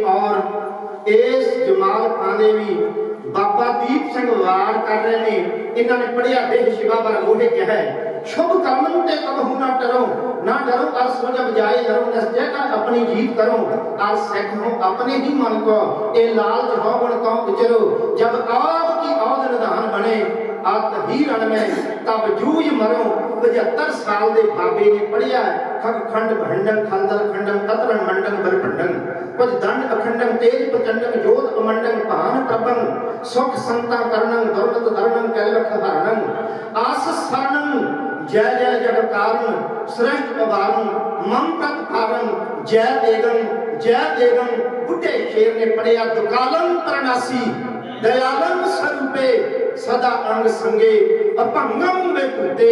ਔਰ ਇਸ ਜਮਾਲ ਖਾਨੇ ਵੀ ਬਾਬਾ ਦੀਪ ਸਿੰਘ ਵਾਰ ਕਰ ਰਹੇ ਨੇ। ਇਹਨਾਂ ਨੇ ਪੜਿਆ ਦੇਹ ਸ਼ਿਵਾ ਬਰ ਮੋਹੇ ਕਿਹਾ ਸ਼ੁਭ ਕਰਮ ਤੇ ਕਬਹੁ ਨਾ ਡਰੋ ਨਾ ਡਰੋ, ਅਰ ਸੋਜ ਬਜਾਏ ਕਰੋ ਨਸਜੇ ਕਾ ਆਪਣੀ ਜੀਤ ਕਰੋ, ਅਰ ਸਿੱਖ ਹੋ ਆਪਣੇ ਹੀ ਮਨ ਕੋ, ਇਹ ਲਾਲ ਹੋ ਗੁਣ ਕੋ ਵਿਚਰੋ, ਜਬ ਆਪ ਕੀ ਔਦ ਨਿਧਾਨ ਬਣੇ ਆਤ ਹੀ ਰਣ ਮੈਂ, ਤਬ ਜੂਝ ਮਰੋ। 75 ਸਾਲ ਦੇ ਬਾਬੇ ਨੇ ਪੜਿਆ ਖਗ ਖੰਡ ਭੰਡਨ ਖੰਦਲ ਖੰਡਨ ਦੰਡ ਅਖੰਡਨ ਤੇਜ ਪ੍ਰਚੰਡਨ ਜੋਤ ਅਮੰਡਨ ਭਾਨ ਪ੍ਰਬੰ ਸੁਖ ਸੰਤਾ ਕਰਨੰ ਦੌਲਤ ਦਰਨੰ ਕੈਲਖ ਹਰਣੰ ਆਸ ਸਰਣੰ ਜੈ ਜੈ ਜਗ ਕਾਰਨ ਸ੍ਰੇਸ਼ਟ ਪਵਾਰਨ ਮਮ ਤਤ ਕਾਰਨ ਜੈ ਦੇਗੰ ਜੈ ਦੇਗੰ ਬੁੱਢੇ ਸ਼ੇਰ ਨੇ ਪੜਿਆ, ਦੁਕਾਲੰ ਪ੍ਰਣਾਸੀ ਸਰੂਪੇ, ਸਦਾ ਅੰਗ ਸੰਗੇ। ਅਭੰਗਮ ਵਿੱਚ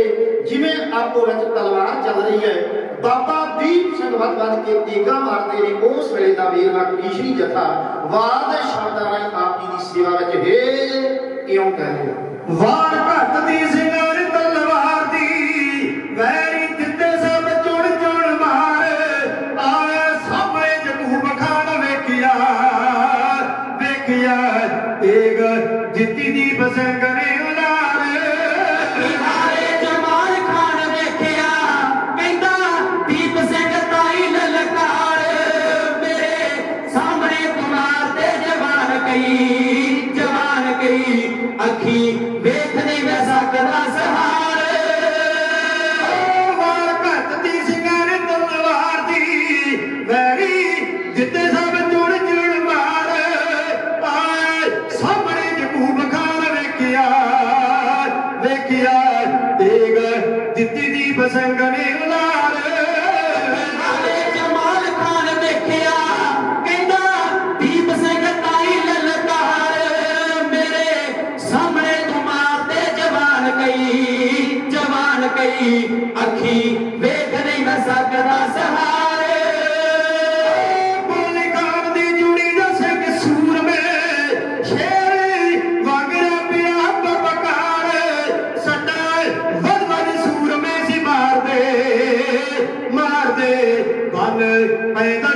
ਜਿਵੇਂ ਆਪੋ ਵਿੱਚ ਤਲਵਾਰ ਚੱਲ ਰਹੀ ਹੈ ਬਾਬਾ ਦੀਪ ਸਿੰਘ ਵੱਧ ਕੇ ਤੀਗਾ ਮਾਰਦੇ ਨੇ, ਉਸ ਵੇਲੇ ਦਾ ਵੀਰਵਾ ਕ੍ਰਿਸ਼ਨੀ ਜਥਾ ਵਾਦ ਸ਼ਬਦਾਂ ਰਾਹੀਂ ਆਪ ਜੀ ਦੀ ਸੇਵਾ ਵਿੱਚ ਹੈ ਕਿਉਂ ਕਹਿੰਦੇ ਵਾਰ ਘੱਟ ਦੀ ਸਿੰਘਾਰ ਤਲਵਾਰ ਦੀ, ਵੈਰੀ ਦਿੱਤੇ ਸਭ ਚੁਣ ਚੁਣ ਮਾਰ, ਆਏ ਸਾਹਮਣੇ ਜਗੂ ਬਖਾਨ ਵੇਖਿਆ ਵੇਖਿਆ ਏਗ ਜਿੱਤੀ ਦੀ ਬਸੰਗ ਨੇ ਸਭ ਚੁਣ ਚੁਣ ਮਾਰ। ਆਏ ਸਾਹਮਣੇ ਜਗੂ ਬਖਾਨ ਵੇਖਿਆ ਵੇਖਿਆ, ਤੇਗ ਦਿੱਤੀ ਦੀ ਬਸੰਗ ਨੇ ਜਵਾਨ ਅੱਖੀ ਵੇਖ ਨਹੀਂ ਮੈਂ ਸਕਦਾ ਸਹਾਰੇ। ਬੋਲੀ ਦੀ ਜੁੜੀ ਦਾ ਸਿੰਘ ਸੂਰਮੇ, ਸ਼ੇਰ ਵਾਗਰਾ ਪਿਆ ਬਬਕਾਰ ਸੱਟਾ ਵਦ ਵਦ ਸੂਰਮੇ ਸੀ ਮਾਰਦੇ ਮਾਰਦੇ। ਬਨ ਪੈਦਰੇ